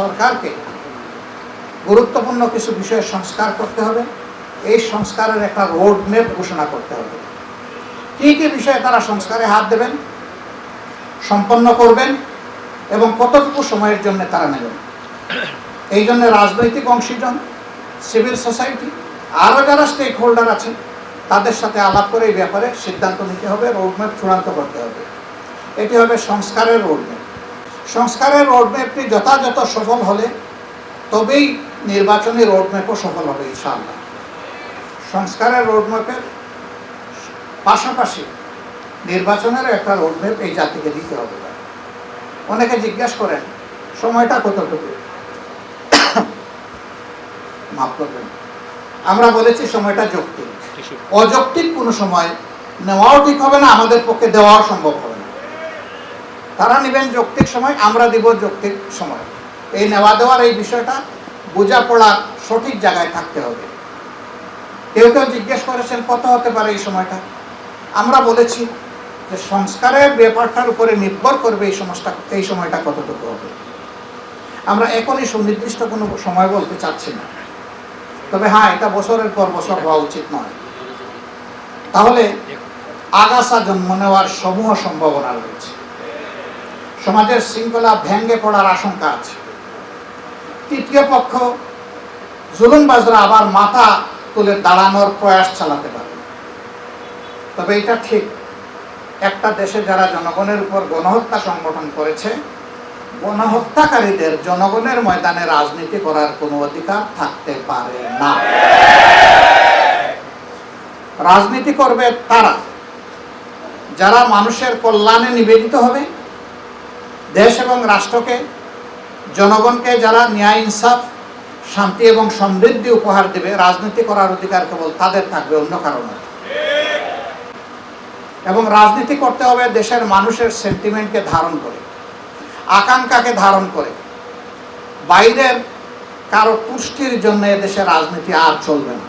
সরকারকে গুরুত্বপূর্ণ কিছু বিষয়ে সংস্কার করতে হবে। এই সংস্কারের একটা রোড ম্যাপ ঘোষণা করতে হবে। কী কী বিষয়ে তারা সংস্কারে হাত দেবেন, সম্পন্ন করবেন এবং কতটুকু সময়ের জন্য তারা নেবেন? এই জন্য রাজনৈতিক অংশীজন সিভিল সোসাইটি আরও যারা স্টেক হোল্ডার আছেন, তাদের সাথে আলাপ করে এই ব্যাপারে সিদ্ধান্ত নিতে হবে রোডম্যাপ চূড়ান্ত করতে হবে। এটি হবে সংস্কারের রোডম্যাপ সংস্কারের রোডম্যাপটি যথাযথ সফল হলে তবেই নির্বাচনী রোডম্যাপও সফল হবে ইনশাআল্লাহ। সংস্কারের রোডম্যাপের পাশাপাশি নির্বাচনের একটা রোডম্যাপ এই জাতিকে দিতে হবে। অনেকে জিজ্ঞেস করেন সময়টা কতটুকু? মাফ করবেন। আমরা বলেছি সময়টা যৌক্তিক। অযৌক্তিক কোনো সময় নেওয়াও ঠিক হবে না আমাদের পক্ষে দেওয়াও সম্ভব হবে তারা নেবেন যৌক্তিক সময়, আমরা দিব যৌক্তিক সময়। এই নেওয়া দেওয়ার এই বিষয়টা বোঝাপড়ার সঠিক জায়গায় থাকতে হবে। কেউ কেউ জিজ্ঞেস করেছেন, কত হতে পারে এই সময়টা? আমরা বলেছি যে সংস্কারের ব্যাপারটার উপরে নির্ভর করবে এই সমস্যা, এই সময়টা কতটুকু হবে। আমরা এখনই সুনির্দিষ্ট কোনো সময় বলতে চাচ্ছি না। তবে হ্যাঁ এটা বছরের পর বছর হওয়া উচিত নয়। তাহলে আগাছা জন্ম নেওয়ার সমূহ সম্ভাবনা রয়েছে। সমাজের শৃঙ্খলা ভেঙ্গে পড়ার আশঙ্কা আছে। তৃতীয় পক্ষ জুলুমবাজরা আবার মাথা তুলে দাঁড়ানোর প্রয়াস চালাতে পারে। তবে এটা ঠিক, একটা দেশে যারা জনগণের উপর গণহত্যা সংগঠন করেছে, গণহত্যাকারীদের জনগণের ময়দানে রাজনীতি করার কোনো অধিকার থাকতে পারে না। রাজনীতি করবে তারা, যারা মানুষের কল্যাণে নিবেদিত হবে দেশ এবং রাষ্ট্রকে, জনগণকে যারা ন্যায়, ইনসাফ, শান্তি এবং সমৃদ্ধি উপহার দেবে, রাজনীতি করার অধিকার কেবল তাদের থাকবে, অন্য কারণে এবং রাজনীতি করতে হবে দেশের মানুষের সেন্টিমেন্টকে ধারণ করে, আকাঙ্ক্ষাকে ধারণ করে। বাইরের কারও পুষ্টির জন্য দেশের রাজনীতি আর চলবে না।